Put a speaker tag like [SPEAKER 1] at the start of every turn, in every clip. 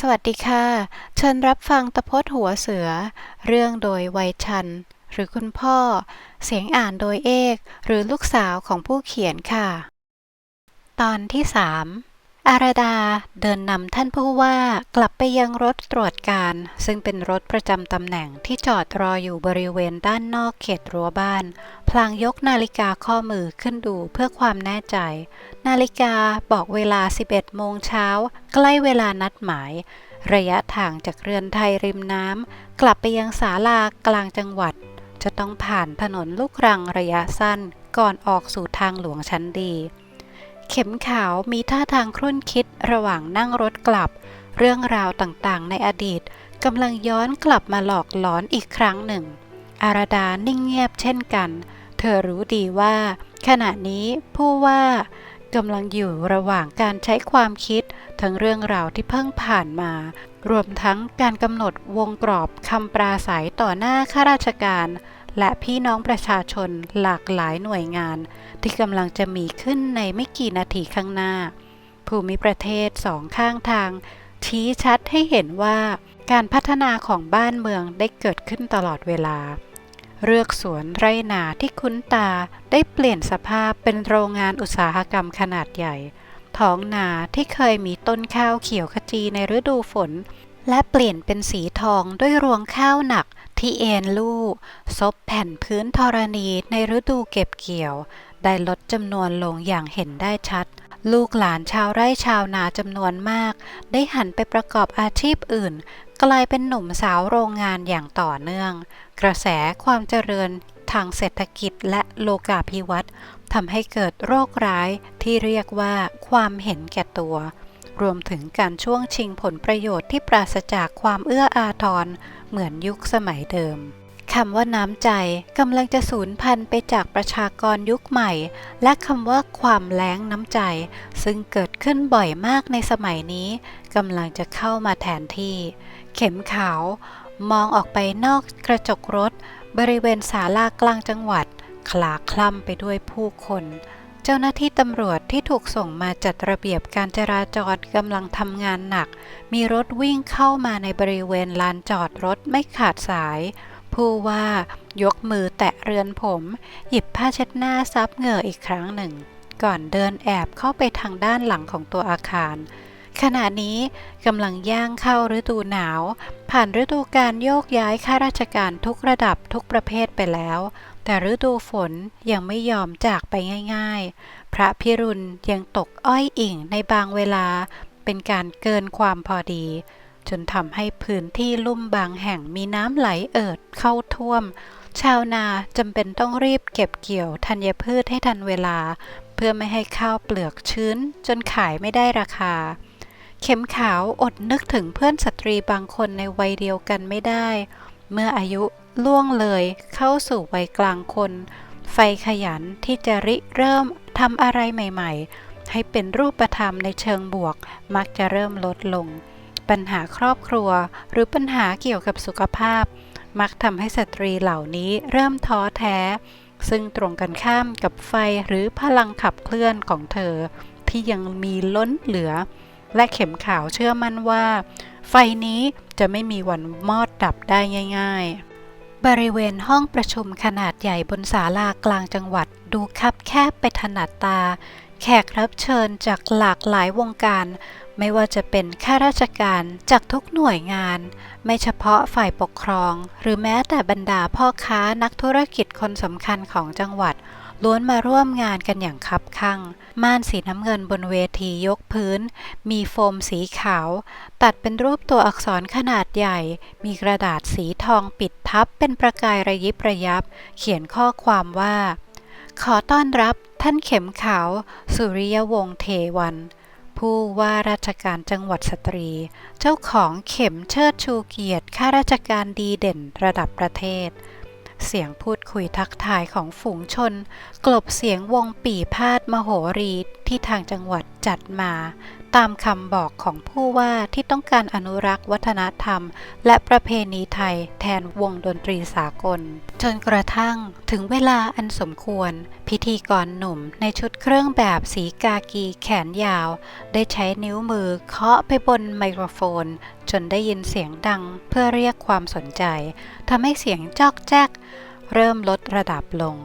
[SPEAKER 1] สวัสดีค่ะ เชิญรับฟังตะพดหัวเสือ เรื่องโดยวัยชัน หรือคุณพ่อ เสียงอ่านโดยเอก หรือลูกสาวของผู้เขียนค่ะ ตอนที่สาม อารดาเดินนำท่านผู้ว่ากลับไปยังรถตรวจการ ซึ่งเป็นรถประจำตำแหน่งที่จอดรออยู่บริเวณด้านนอกเขตรั้วบ้าน พลางยกนาฬิกาข้อมือขึ้นดูเพื่อความแน่ใจ นาฬิกาบอกเวลา 11 โมงเช้า ใกล้เวลานัดหมาย ระยะทางจากเรือนไทยริมน้ำ กลับไปยังศาลากลางจังหวัด จะต้องผ่านถนนลูกรังระยะสั้นก่อนออกสู่ทางหลวงชั้นดี เข็มขาวมีท่าทางครุ่นคิดระหว่างนั่งรถกลับ เรื่องราวต่างๆ ในอดีตกำลังย้อนกลับมาหลอกหลอนอีกครั้งหนึ่ง อาราดานิ่งเงียบเช่นกัน เธอรู้ดีว่า ขณะนี้ผู้ว่ากำลังอยู่ระหว่างการใช้ความคิด ทั้งเรื่องราวที่เพิ่งผ่านมา รวมทั้งการกำหนดวงกรอบคำปราศัยต่อหน้าข้าราชการ และพี่น้องประชาชนหลากหลายหน่วยงาน ที่กำลังจะมีขึ้นในไม่กี่นาทีข้างหน้า ภูมิประเทศสองข้างทาง ชี้ชัดให้เห็นว่าการพัฒนาของบ้านเมืองได้เกิดขึ้นตลอดเวลา เรือกสวนไรนาที่คุ้นตาได้เปลี่ยนสภาพเป็นโรงงานอุตสาหกรรมขนาดใหญ่ ท้องนาที่เคยมีต้นข้าวเขียวขจีในฤดูฝน และเปลี่ยนเป็นสีทองด้วยรวงข้าวหนัก ที่เอ็นลู่ซบแผ่นพื้นธรณีในฤดูเก็บเกี่ยว ได้ลดจำนวนลงอย่างเห็นได้ชัด ลูกหลานชาวไร่ชาวนาจำนวนมาก ได้หันไปประกอบอาชีพอื่น กลายเป็นหนุ่มสาวโรงงานอย่างต่อเนื่อง กระแสความเจริญทางเศรษฐกิจและโลกาภิวัตน์ทำให้เกิดโรคร้ายที่เรียกว่าความเห็นแก่ตัว รวมถึงการช่วงชิงผลประโยชน์ที่ปราศจากความเอื้ออาทรเหมือนยุคสมัยเดิมคำว่าน้ำใจกำลังจะสูญพันธุ์ไปจากประชากรยุคใหม่ และคำว่าความแล้งน้ำใจ ซึ่งเกิดขึ้นบ่อยมากในสมัยนี้กำลังจะเข้ามาแทนที่ เข็มขาว มองออกไปนอกกระจกรถ บริเวณศาลากลางจังหวัดคลาคล่ำไปด้วยผู้คน เจ้าหน้าที่ตำรวจที่ถูกส่งมาจัดระเบียบการจราจรกำลังทำงานหนัก มีรถวิ่งเข้ามาในบริเวณลานจอดรถไม่ขาดสาย ผู้ว่ายกมือแตะเรือนผม หยิบผ้าเช็ดหน้าซับเหงื่ออีกครั้งหนึ่ง ก่อนเดินแอบเข้าไปทางด้านหลังของตัวอาคารขณะนี้กำลังย่างเข้าฤดูหนาว ผ่านฤดูการโยกย้ายข้าราชการทุกระดับทุกประเภทไปแล้ว แต่ฤดูฝนยังไม่ยอมจากไปง่ายๆ พระพิรุณยังตกอ้อยอิ่งในบางเวลา เป็นการเกินความพอดี จนทำให้พื้นที่ลุ่มบางแห่งมีน้ำไหลเอิดเข้าท่วม ชาวนาจำเป็นต้องรีบเก็บเกี่ยวธัญพืชให้ทันเวลา เพื่อไม่ให้ข้าวเปลือกชื้น จนขายไม่ได้ราคาเข็มขาวอดนึกถึงเพื่อนสตรีบางคนในวัยเดียวกันไม่ได้ เมื่ออายุ ล่วงเลยเข้าสู่วัยกลางคน ไฟขยันที่จะริเริ่มทำอะไรใหม่ๆ ให้เป็นรูปธรรมในเชิงบวก มักจะเริ่มลดลง ปัญหาครอบครัวหรือปัญหาเกี่ยวกับสุขภาพ มักทำให้สตรีเหล่านี้เริ่มท้อแท้ ซึ่งตรงกันข้ามกับไฟหรือพลังขับเคลื่อนของเธอ ที่ยังมีล้นเหลือ และเข็มขาวเชื่อมั่นว่า ไฟนี้จะไม่มีวันมอดดับได้ง่าย ๆ บริเวณห้องประชุมขนาดใหญ่บนศาลากลางจังหวัด ดูคับแคบไปถนัดตา แขกรับเชิญจากหลากหลายวงการ ไม่ว่าจะเป็นข้าราชการจากทุกหน่วยงาน ไม่เฉพาะฝ่ายปกครอง หรือแม้แต่บรรดาพ่อค้านักธุรกิจคนสำคัญของจังหวัด ล้วนมาร่วมงานกันอย่างคับคั่ง ม่านสีน้ำเงินบนเวทียกพื้น มีโฟมสีขาว ตัดเป็นรูปตัวอักษรขนาดใหญ่ มีกระดาษสีทองปิดทับเป็นประกายระยิบระยับ เขียนข้อความว่า ขอต้อนรับท่านเข็มขาว สุริยวงศ์เทวัน ผู้ว่าราชการจังหวัดสตรี เจ้าของเข็มเชิดชูเกียรติข้าราชการดีเด่นระดับประเทศ เสียงพูดคุยทักทายของฝูงชน กลบเสียงวงปี่พาดมโหรีที่ทางจังหวัด จัดมา ตามคำบอกของผู้ว่าที่ต้องการอนุรักษ์วัฒนธรรม และประเพณีไทยแทนวงดนตรีสากล จนกระทั่งถึงเวลาอันสมควร พิธีกรหนุ่มในชุดเครื่องแบบสีกากีแขนยาว ได้ใช้นิ้วมือเคาะไปบนไมโครโฟน จนได้ยินเสียงดังเพื่อเรียกความสนใจทำให้เสียงจอกแจ๊กเริ่มลดระดับลง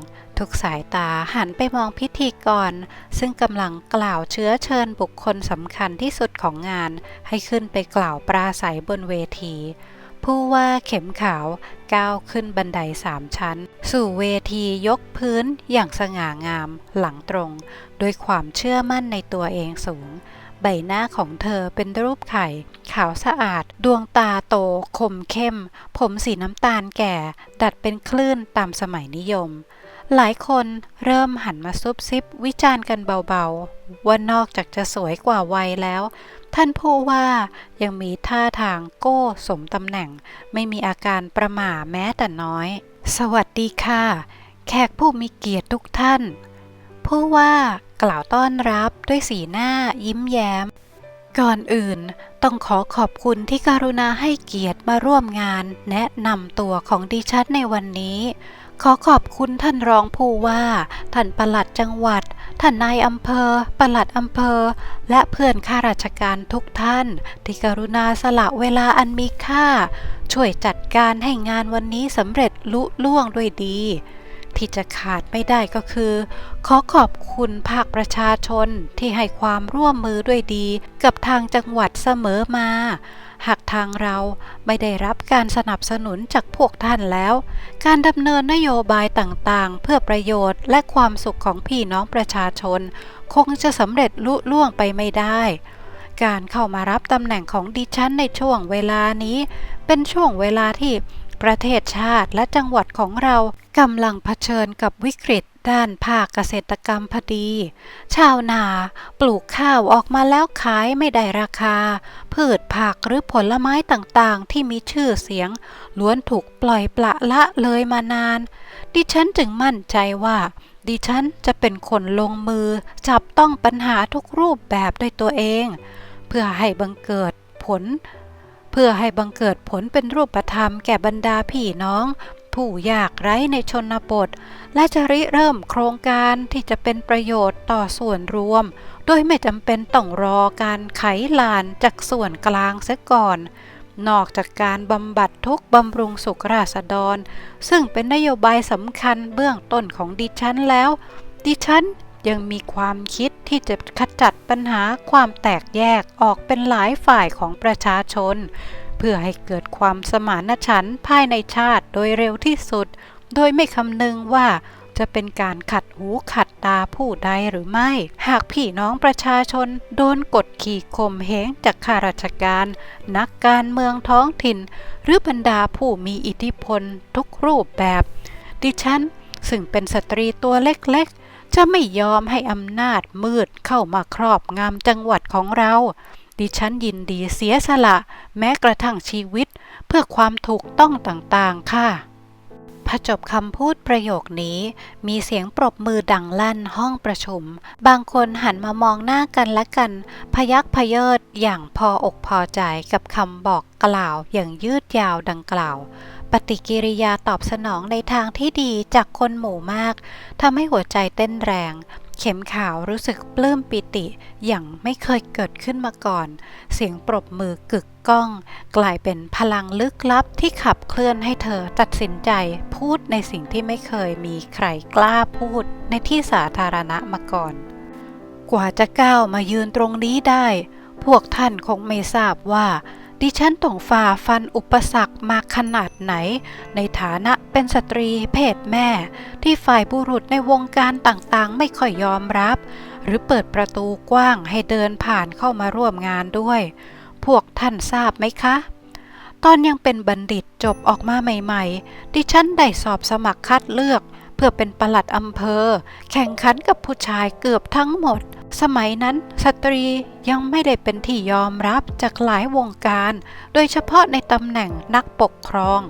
[SPEAKER 1] ทุกสายตาหันไปมองพิธีกร ซึ่งกำลังกล่าวเชื้อเชิญบุคคลสำคัญที่สุดของงาน ให้ขึ้นไปกล่าวปราศัยบนเวที ผู้ว่าเข็มขาวก้าวขึ้นบันไดสามชั้น สู่เวทียกพื้นอย่างสง่างามหลังตรงด้วยความเชื่อมั่นในตัวเองสูง ใบหน้าของเธอเป็นรูปไข่ ขาวสะอาด ดวงตาโต คมเข้ม ผมสีน้ำตาลแก่ ดัดเป็นคลื่นตามสมัยนิยม หลายคนเริ่มหันมาซุบซิบวิจารณ์กันเบาๆ ว่านอกจากจะสวยกว่าวัยแล้ว ท่านผู้ว่ายังมีท่าทางโก้สมตำแหน่ง ไม่มีอาการประหม่าแม้แต่น้อย สวัสดีค่ะ แขกผู้มีเกียรติทุกท่าน ผู้ว่ากล่าวต้อนรับด้วยสีหน้ายิ้มแย้ม ก่อนอื่นต้องขอขอบคุณที่กรุณาให้เกียรติมาร่วมงานแนะนำตัวของดิฉันในวันนี้ ขอขอบคุณท่านรองผู้ว่า ท่านปลัดจังหวัด ท่านนายอำเภอ ปลัดอำเภอ และเพื่อนข้าราชการทุกท่าน ที่กรุณาสละเวลาอันมีค่า ช่วยจัดการให้งานวันนี้สำเร็จลุล่วงด้วยดี ที่จะขาดไม่ได้ก็คือ ขอขอบคุณภาคประชาชนที่ให้ความร่วมมือด้วยดีกับทางจังหวัดเสมอมา หากทางเราไม่ได้รับการสนับสนุนจากพวกท่านแล้ว การดำเนินนโยบายต่างๆ เพื่อประโยชน์และความสุขของพี่น้องประชาชน คงจะสำเร็จลุล่วงไปไม่ได้ การเข้ามารับตำแหน่งของดิฉันในช่วงเวลานี้ เป็นช่วงเวลาที่ ประเทศชาติและจังหวัดของเรากำลังเผชิญกับวิกฤตด้านภาคเกษตรกรรมพอดี ชาวนาปลูกข้าวออกมาแล้วขายไม่ได้ราคา พืชผักหรือผลไม้ต่างๆ ที่มีชื่อเสียง ล้วนถูกปล่อยปละละเลยมานาน ดิฉันจึงมั่นใจว่า ดิฉันจะเป็นคนลงมือ จับต้องปัญหาทุกรูปแบบด้วยตัวเอง เพื่อให้บังเกิดผล เพื่อให้บังเกิดผลเป็นรูปธรรมแก่บรรดาพี่น้อง ผู้ยากไร้ในชนบท และจะริเริ่มโครงการที่จะเป็นประโยชน์ต่อส่วนรวม โดยไม่จำเป็นต้องรอการไขลานจากส่วนกลางเสียก่อน นอกจากการบำบัดทุกบำรุงสุขราษฎร ซึ่งเป็นนโยบายสำคัญเบื้องต้นของดิฉันแล้ว ดิฉัน ยังมีความคิดที่จะขจัดปัญหาความแตกแยกออกเป็นหลายฝ่ายของประชาชน เพื่อให้เกิดความสมานฉันท์ภายในชาติโดยเร็วที่สุด โดยไม่คำนึงว่าจะเป็นการขัดหูขัดตาผู้ใดหรือไม่ หากพี่น้องประชาชนโดนกดขี่ข่มเหงจากข้าราชการ นักการเมืองท้องถิ่น หรือบรรดาผู้มีอิทธิพลทุกรูปแบบ ดิฉันซึ่งเป็นสตรีตัวเล็ก จะไม่ยอมให้อำนาจมืดเข้ามาครอบงำจังหวัดของเรา ดิฉันยินดีเสียสละแม้กระทั่งชีวิต เพื่อความถูกต้องต่างๆ ค่ะพอจบคำพูดประโยคนี้ มีเสียงปรบมือดังลั่นห้องประชุม บางคนหันมามองหน้ากันและกัน พยักพเยิดอย่างพออกพอใจกับคำบอกกล่าวอย่างยืดยาวดังกล่าว ปฏิกิริยาตอบสนองในทางที่ดีจากคนหมู่มากทำให้หัวใจเต้นแรง เข็มขาวรู้สึกปลื้มปิติอย่างไม่เคยเกิดขึ้นมาก่อน เสียงปรบมือกึกก้อง กลายเป็นพลังลึกลับที่ขับเคลื่อนให้เธอตัดสินใจพูดในสิ่งที่ไม่เคยมีใครกล้าพูดในที่สาธารณะมาก่อน กว่าจะก้าวมายืนตรงนี้ได้ พวกท่านคงไม่ทราบว่า ดิฉันต้องฝ่าฟันอุปสรรคมาขนาดไหน ในฐานะเป็นสตรีเพศแม่ ที่ฝ่ายบุรุษในวงการต่างๆ ไม่ค่อยยอมรับ หรือเปิดประตูกว้างให้เดินผ่านเข้ามาร่วมงานด้วย พวกท่านทราบไหมคะ ตอนยังเป็นบัณฑิตจบออกมาใหม่ ๆ ดิฉันได้สอบสมัครคัดเลือก เพื่อเป็นประหลัดอำเภอ แข่งขันกับผู้ชายเกือบทั้งหมด สมัยนั้นสตรียังไม่ได้เป็นที่ยอมรับจากหลายวงการ โดยเฉพาะในตำแหน่งนักปกครอง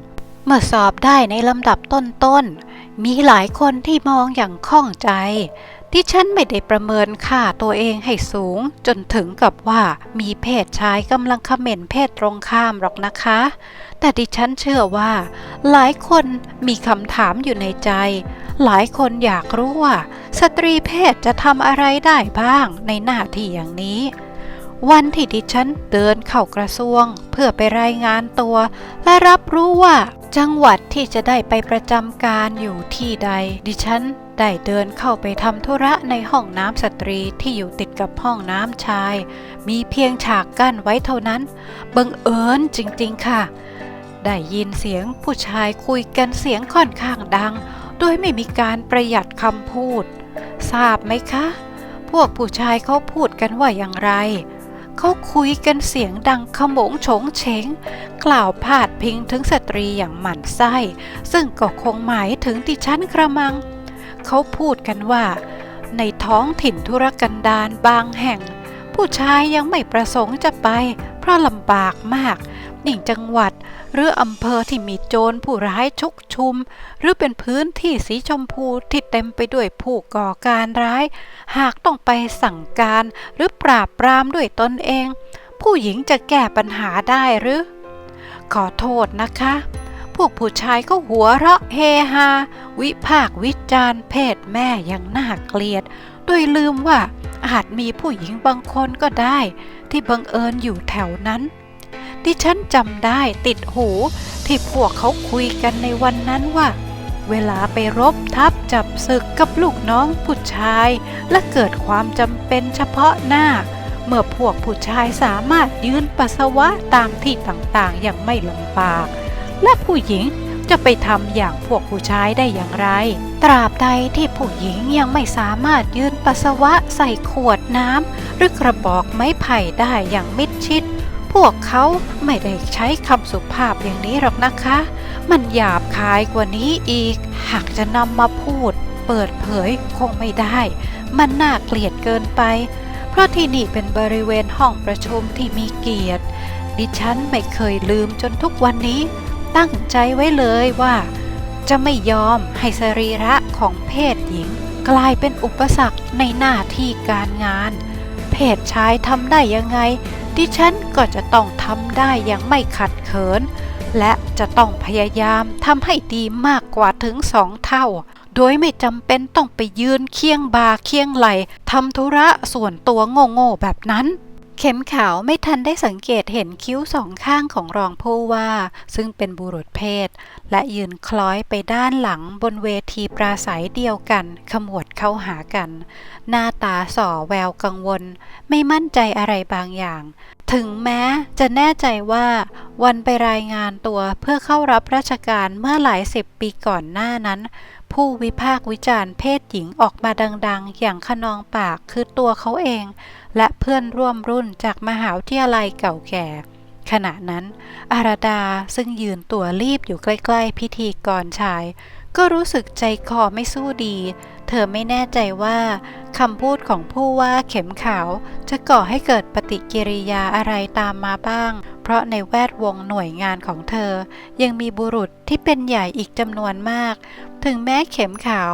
[SPEAKER 1] เมื่อสอบได้ในลำดับต้นๆ มีหลายคนที่มองอย่างข้องใจ ที่ฉันไม่ได้ประเมินค่าตัวเองให้สูง จนถึงกับว่ามีเพศชายกำลังคอมเขม่นเพศตรงข้ามหรอกนะคะ แต่ดิฉันเชื่อว่า หลายคนมีคำถามอยู่ในใจ หลายคนอยากรู้ว่า สตรีเพศจะทำอะไรได้บ้างในหน้าที่อย่างนี้ วันที่ดิฉันเดินเข้ากระทรวง เพื่อไปรายงานตัว และรับรู้ว่าจังหวัดที่จะได้ไปประจำการอยู่ที่ใด ดิฉัน ได้เดินเข้าไปทำธุระในห้องน้ำสตรีที่อยู่ติดกับห้องน้ำชาย มีเพียงฉากกั้นไว้เท่านั้นบังเอิญจริงๆค่ะ ได้ยินเสียงผู้ชายคุยกันเสียงค่อนข้างดัง โดยไม่มีการประหยัดคำพูด ทราบไหมคะ พวกผู้ชายเขาพูดกันว่าอย่างไรเขาคุยกันเสียงดังขโมงโฉงเฉง กล่าวพาดพิงถึงสตรีอย่างหมั่นไส้ ซึ่งก็คงหมายถึงดิฉันกระมัง เขาพูดกันว่า ในท้องถิ่นธุรกันดารบางแห่ง ผู้ชายยังไม่ประสงค์จะไป เพราะลำบากมากยิ่งจังหวัดหรืออำเภอที่มีโจรผู้ร้ายชุกชุม หรือเป็นพื้นที่สีชมพูที่เต็มไปด้วยผู้ก่อการร้าย หากต้องไปสั่งการหรือปราบปรามด้วยตนเอง ผู้หญิงจะแก้ปัญหาได้หรือ ขอโทษนะคะ วกผู้ชายก็หัวเราะเฮฮา วิพากวิจารณ์เพศแม่อย่างน่าเกลียด โดยลืมว่าอาจมีผู้หญิงบางคนก็ได้ ที่บังเอิญอยู่แถวนั้นดิฉันจำได้ติดหูที่พวกเขาคุยกันในวันนั้นว่า เวลาไปรบทับจับศึกกับลูกน้องผู้ชาย และเกิดความจำเป็นเฉพาะหน้า เมื่อพวกผู้ชายสามารถยืนปัสสาวะตามที่ต่างๆอย่างไม่ลำบาก และผู้หญิงจะไปทำอย่างพวกผู้ชายได้อย่างไร ตราบใดที่ผู้หญิงยังไม่สามารถยืนปัสสาวะใส่ขวดน้ำหรือกระบอกไม้ไผ่ได้อย่างมิดชิด พวกเขาไม่ได้ใช้คำสุภาพอย่างนี้หรอกนะคะ มันหยาบคายกว่านี้อีก หากจะนำมาพูด เปิดเผยคงไม่ได้ มันน่าเกลียดเกินไป เพราะที่นี่เป็นบริเวณห้องประชุมที่มีเกียรติ ดิฉันไม่เคยลืมจนทุกวันนี้ ตั้งใจไว้เลยว่า จะไม่ยอมให้สรีระของเพศหญิง กลายเป็นอุปสรรคในหน้าที่การงาน เพศชายทำได้ยังไง ดิฉันก็จะต้องทำได้อย่างไม่ขัดเขิน และจะต้องพยายามทำให้ดีมากกว่าถึงสองเท่า โดยไม่จำเป็นต้องไปยืนเคียงบาเคียงไหลทำธุระส่วนตัวโง่ๆแบบนั้น เข็มขาวไม่ทันได้สังเกตเห็นคิ้วสองข้างของรองผู้ว่า ซึ่งเป็นบุรุษเพศ และยืนคล้อยไปด้านหลังบนเวทีปราศัยเดียวกัน ขมวดเข้าหากัน หน้าตาส่อแววกังวล ไม่มั่นใจอะไรบางอย่าง ถึงแม้จะแน่ใจว่า วันไปรายงานตัวเพื่อเข้ารับราชการเมื่อหลายสิบปีก่อนหน้านั้น ผู้วิพากษ์วิจารณ์เพศหญิงออกมาดังๆ อย่างขนองปากคือตัวเขาเอง และเพื่อนร่วมรุ่นจากมหาวิทยาลัยเก่าแก่ ขณะนั้น อาราดาซึ่งยืนตัวรีบอยู่ใกล้ ๆ พิธีกรชาย ก็รู้สึกใจคอไม่สู้ดี เธอไม่แน่ใจว่าคำพูดของผู้ว่าเข็มขาวจะก่อให้เกิดปฏิกิริยาอะไรตามมาบ้าง เพราะในแวดวงหน่วยงานของเธอ ยังมีบุรุษที่เป็นใหญ่อีกจำนวนมาก ถึงแม้เข็มขาว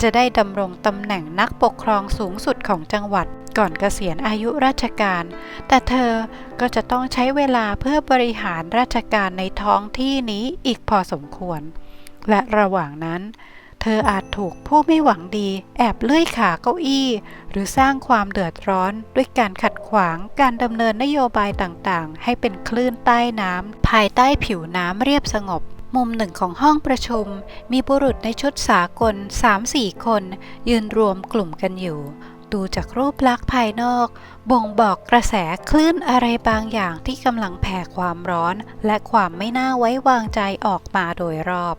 [SPEAKER 1] จะได้ดำรงตำแหน่งนักปกครองสูงสุดของจังหวัดก่อนเกษียณอายุราชการ แต่เธอก็จะต้องใช้เวลาเพื่อบริหารราชการในท้องที่นี้อีกพอสมควร และระหว่างนั้น เธออาจถูกผู้ไม่หวังดี แอบเลื่อยขาเก้าอี้ หรือสร้างความเดือดร้อนด้วยการขัดขวางการดำเนินนโยบายต่างๆ ให้เป็นคลื่นใต้น้ำภายใต้ผิวน้ำเรียบสงบ มุมหนึ่งของห้องประชุม มีบุรุษในชุดสากล 3-4 คน ยืนรวมกลุ่มกันอยู่ดูจากรูปลักษณ์ภายนอก บ่งบอกกระแสคลื่นอะไรบางอย่างที่กำลังแผ่ความร้อน และความไม่น่าไว้วางใจออกมาโดยรอบ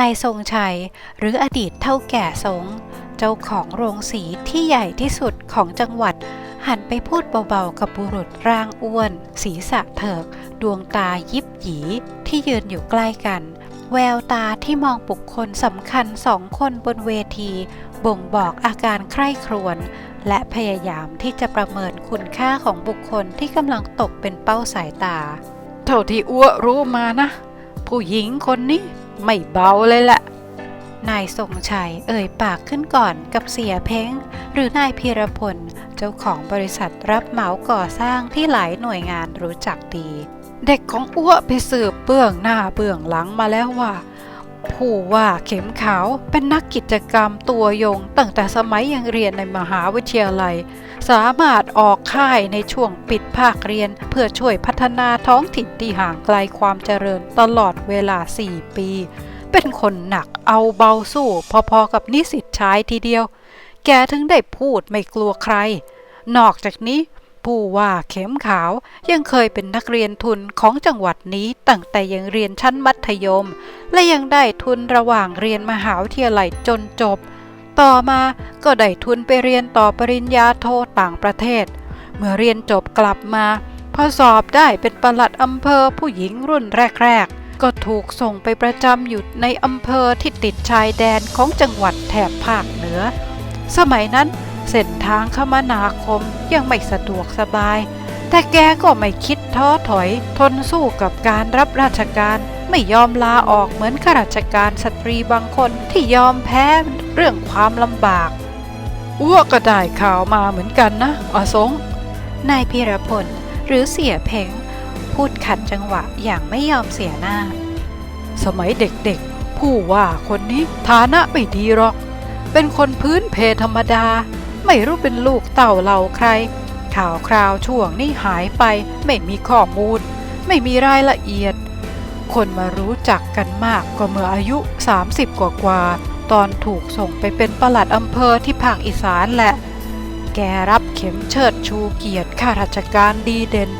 [SPEAKER 1] นายทรงชัย หรืออดีตเท่าแก่สง เจ้าของโรงสีที่ใหญ่ที่สุดของจังหวัด หันไปพูดเบาๆกับบุรุษร่างอ้วน ศีรษะเถิก ดวงตายิบหยีที่ยืนอยู่ใกล้กัน แววตาที่มองบุคคลสำคัญสองคนบนเวที บ่งบอกอาการใคร่ครวญและพยายามที่จะประเมินคุณค่าของบุคคลที่กำลังตกเป็นเป้าสายตา เท่าที่อ้วรู้มานะ ผู้หญิงคนนี้ ไม่เบาเลยแหละ นายทรงชัยเอ่ยปากขึ้นก่อนกับเสียเพ้ง หรือนายพีรพล เจ้าของบริษัทรับเหมาก่อสร้างที่หลายหน่วยงานรู้จักดี เด็กของอ้วไปสืบเบื้องหน้าเบื้องหลังมาแล้วว่า ผู้ว่าเข็มขาวเป็นนักกิจกรรมตัวยง ตั้งแต่สมัยยังเรียนในมหาวิทยาลัย สามารถออกค่ายในช่วงปิดภาคเรียน เพื่อช่วยพัฒนาท้องถิ่นที่ห่างไกลความเจริญตลอดเวลา 4 ปี เป็นคนหนักเอาเบาสู้ พอๆกับนิสิตชายทีเดียว แกถึงได้พูดไม่กลัวใคร นอกจากนี้ ผู้ว่าเข็มขาวยังเคยเป็นนักเรียนทุนของจังหวัดนี้ตั้งแต่ยังเรียนชั้นมัธยม และยังได้ทุนระหว่างเรียนมหาวิทยาลัยจนจบ ต่อมาก็ได้ทุนไปเรียนต่อปริญญาโทต่างประเทศ เมื่อเรียนจบกลับมาพอสอบได้เป็นประหลัดอำเภอผู้หญิงรุ่นแรก ๆ ก็ถูกส่งไปประจำอยู่ในอำเภอที่ติดชายแดนของจังหวัดแถบภาคเหนือ สมัยนั้น เส้นทางคมนาคมยังไม่สะดวกสบาย แต่แกก็ไม่คิดท้อถอย ทนสู้กับการรับราชการ ไม่ยอมลาออกเหมือนข้าราชการสตรีบางคนที่ยอมแพ้เรื่องความลำบากอ้วกก็ได้ข่าวมาเหมือนกันนะอสงนายพีรพลหรือเสียเพ่งพูดขัดจังหวะอย่างไม่ยอมเสียหน้า สมัยเด็กๆ ผู้ว่าคนนี้ฐานะไม่ดีหรอก เป็นคนพื้นเพธรรมดา ไม่รู้เป็นลูกเต่าเหล่าใคร ข่าวคราวช่วงนี้หายไป ไม่มีข้อมูล ไม่มีรายละเอียด คนมารู้จักกันมากก็เมื่ออายุ 30 กว่ากว่าตอนถูกส่งไปเป็นประหลัดอำเภอที่ภาคอีสานแหละ แกรับเข็มเชิดชูเกียรติข้าราชการดีเด่น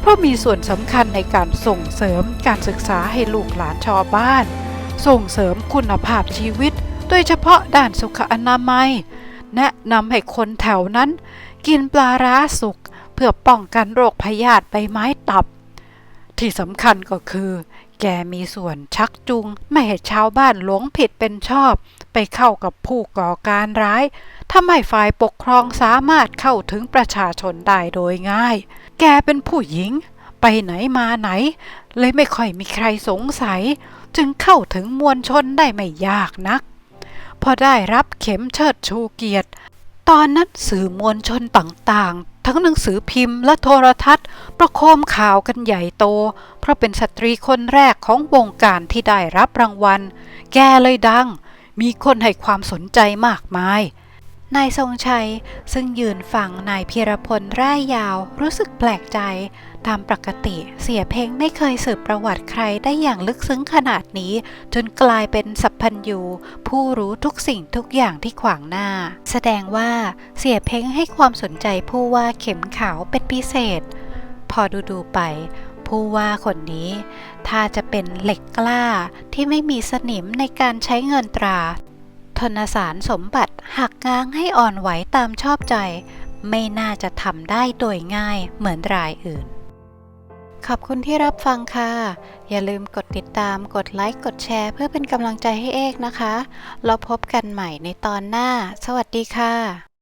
[SPEAKER 1] เพราะมีส่วนสำคัญในการส่งเสริมการศึกษาให้ลูกหลานชาวบ้าน ส่งเสริมคุณภาพชีวิต โดยเฉพาะด้านสุขอนามัย แนะนำให้คนแถวนั้น กินปลาร้าสุก เพื่อป้องกันโรคพยาธิใบไม้ตับ ที่สำคัญก็คือ แกมีส่วนชักจูงไม่ให้ชาวบ้านหลงผิดเป็นชอบ ไปเข้ากับผู้ก่อการร้ายทำให้ฝ่ายปกครองสามารถเข้าถึงประชาชนได้โดยง่าย แกเป็นผู้หญิง ไปไหนมาไหน เลยไม่ค่อยมีใครสงสัย จึงเข้าถึงมวลชนได้ไม่ยากนัก พอได้รับเข็มเชิดชูเกียรติ ตอนนั้นสื่อมวลชนต่างๆ ทั้งหนังสือพิมพ์และโทรทัศน์ ประโคมข่าวกันใหญ่โต เพราะเป็นสตรีคนแรกของวงการที่ได้รับรางวัล แกเลยดัง มีคนให้ความสนใจมากมาย นายทรงชัยซึ่งยืนฟังนายพีรพลร่ายยาวรู้สึกแปลกใจ ตามปกติ เสียเพ้งไม่เคยสืบประวัติใครได้อย่างลึกซึ้งขนาดนี้ จนกลายเป็นสัพพัญญูผู้รู้ทุกสิ่งทุกอย่างที่ขวางหน้า แสดงว่าเสียเพ้งให้ความสนใจผู้ว่าเข็มขาวเป็นพิเศษ พอดูดูไป ผู้ว่าคนนี้ ถ้าจะเป็นเหล็กกล้าที่ไม่มีสนิมในการใช้เงินตราธนสารสมบัติหักง้างให้อ่อนไหวตามชอบใจ ไม่น่าจะทำได้โดยง่ายเหมือนรายอื่น ขอบคุณที่รับฟังค่ะ อย่าลืมกดติดตาม กดไลค์ กดแชร์ เพื่อเป็นกำลังใจให้เอกนะคะ เราพบกันใหม่ในตอนหน้า สวัสดีค่ะ